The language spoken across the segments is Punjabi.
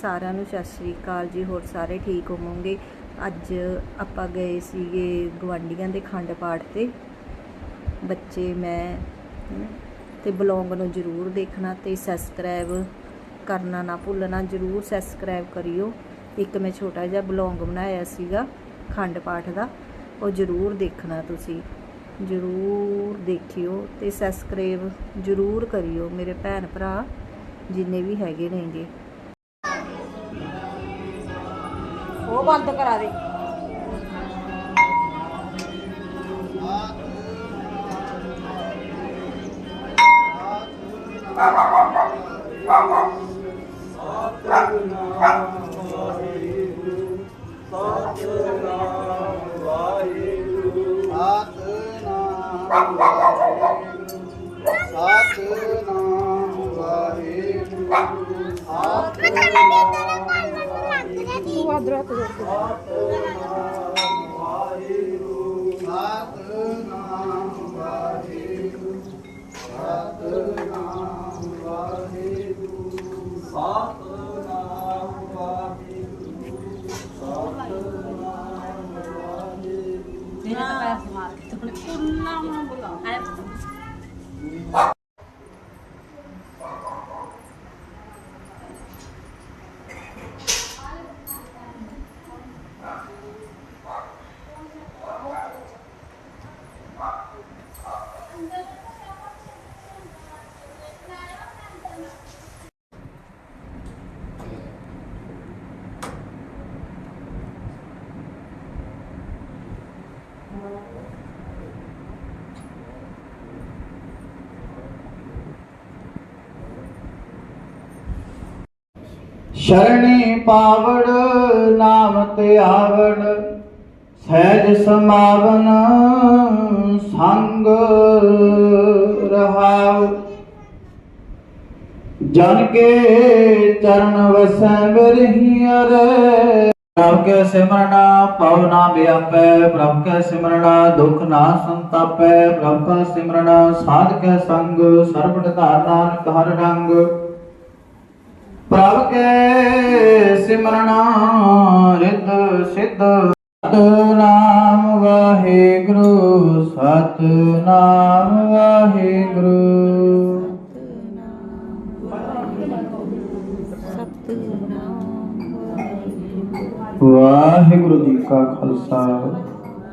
ਸਾਰਿਆਂ ਨੂੰ ਸਤਿ ਸ਼੍ਰੀ ਅਕਾਲ ਜੀ ਹੋਰ ਸਾਰੇ ਠੀਕ ਹੋਵੋਗੇ? ਅੱਜ ਆਪਾਂ ਗਏ ਸੀਗੇ ਗਵਾਂਡੀਆਂ ਦੇ ਖੰਡ ਪਾਠ ਤੇ। ਬੱਚੇ ਮੈਂ ਹਨਾ, ਤੇ ਬਲੌਗ ਨੂੰ ਜਰੂਰ ਦੇਖਣਾ ਤੇ ਸਬਸਕ੍ਰਾਈਬ ਕਰਨਾ ਨਾ ਭੁੱਲਣਾ ਜਰੂਰ ਸਬਸਕ੍ਰਾਈਬ ਕਰਿਓ। ਇੱਕ ਮੈਂ ਛੋਟਾ ਜਿਹਾ ਬਲੌਗ ਬਣਾਇਆ ਸੀਗਾ ਖੰਡ ਪਾਠ ਦਾ ਉਹ ਜਰੂਰ ਦੇਖਣਾ ਤੁਸੀਂ। ਜਰੂਰ ਦੇਖਿਓ ਤੇ ਸਬਸਕ੍ਰਾਈਬ ਜਰੂਰ ਕਰਿਓ ਮੇਰੇ ਭੈਣ ਭਰਾ ਜਿੰਨੇ ਵੀ ਹੈਗੇ ਨੇਗੇ। ਉਹ ਬੰਦ ਕਰਾ ਦੇ। ਸਤਨਾਮ ਸਤਨਾਮ ਵਾਹਿਗੁਰੂ। ਆਦਰ ਹੱਥ ਜੋੜ ਕੇ। ਸਤਨਾਮ ਵਾਹਿਗੁਰੂ ਸਤਨਾਮ ਵਾਹਿਗੁਰੂ ਸਤਨਾਮ ਵਾਹਿਗੁਰੂ ਸਤਨਾਮ ਵਾਹਿਗੁਰੂ ਤੇਰੇ ਤਾਂ ਪੈਰ ਮਾਰ ਕੇ ਤੇ ਕੁੱਲਾ ਹੁਣ ਬੁਲਾ ਸ਼ਰਣੀ ਪਾਵੜ ਨਾਮ ਤੇ ਆਵੜ, ਸਹਿਜ ਸਮਾਵਨ ਸੰਗ ਰਹਾਉ। ਜਨ ਕੇ ਚਰਨ ਵਸੈ ਬਿਰਹੀਅਰ, ਪ੍ਰਭ ਕੇ ਸਿਮਰਨਾ ਪਉ ਨਾ ਵਿਆਪੈ, ਪ੍ਰਭ ਕੇ ਸਿਮਰਨਾ ਦੁਖ ਨਾ ਸੰਤਾਪੈ, ਪ੍ਰਭ ਕਾ ਸਿਮਰਨਾ ਸਾਧ ਕੇ ਸੰਗ ਸਰਬਟ ਧਾਰ ਨਾਨਕ ਹਰ ਰੰਗ। ਪ੍ਰਭ ਕੇ ਸਿਮਰਨਾ ਰਿਤ ਸਿਧ। ਸਤਨਾਮ ਵਾਹਿਗੁਰੂ ਸਤਨਾਮ ਵਾਹਿਗੁਰੂ। ਵਾਹਿਗੁਰੂ ਜੀ ਕਾ ਖਾਲਸਾ,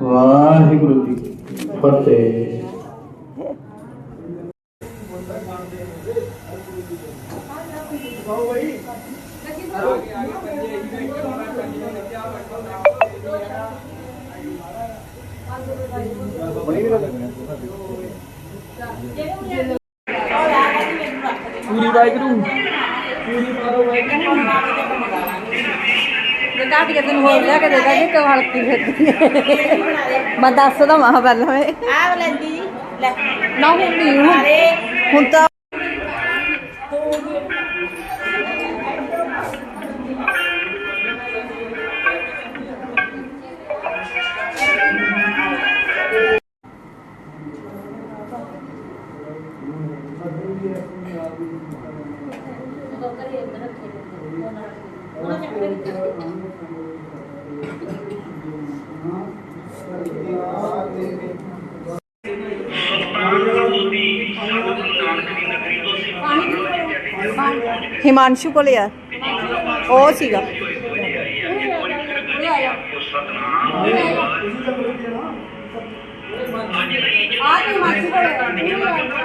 ਵਾਹਿਗੁਰੂ ਜੀ ਕੀ ਫਤਿਹ। ਪੂਰੀ ਵਾਹਿਗੁਰੂ ਜੇ ਕਾਟ ਕੇ ਤੈਨੂੰ ਹੋਰ ਲਿਆ ਕੇ ਦੇ ਦਾਂਗੇ ਕਿ ਹਲਕੀ ਫਿਰਦੀ ਮੈਂ ਦੱਸ ਦਵਾਂ ਪਹਿਲਾਂ ਆ ਲੈਂਦੀ ਜੀ ਲੈ। ਨਾ ਹੁਣ ਨਹੀਂ ਹੁਣ ਤਾਂ ਹਿਮਾਂਸ਼ੂ ਕੋਲੇ ਆ। ਉਹ ਸੀਗਾ। ਆ ਹਿਮਾਂਸ਼ੂ ਕੋਲੇ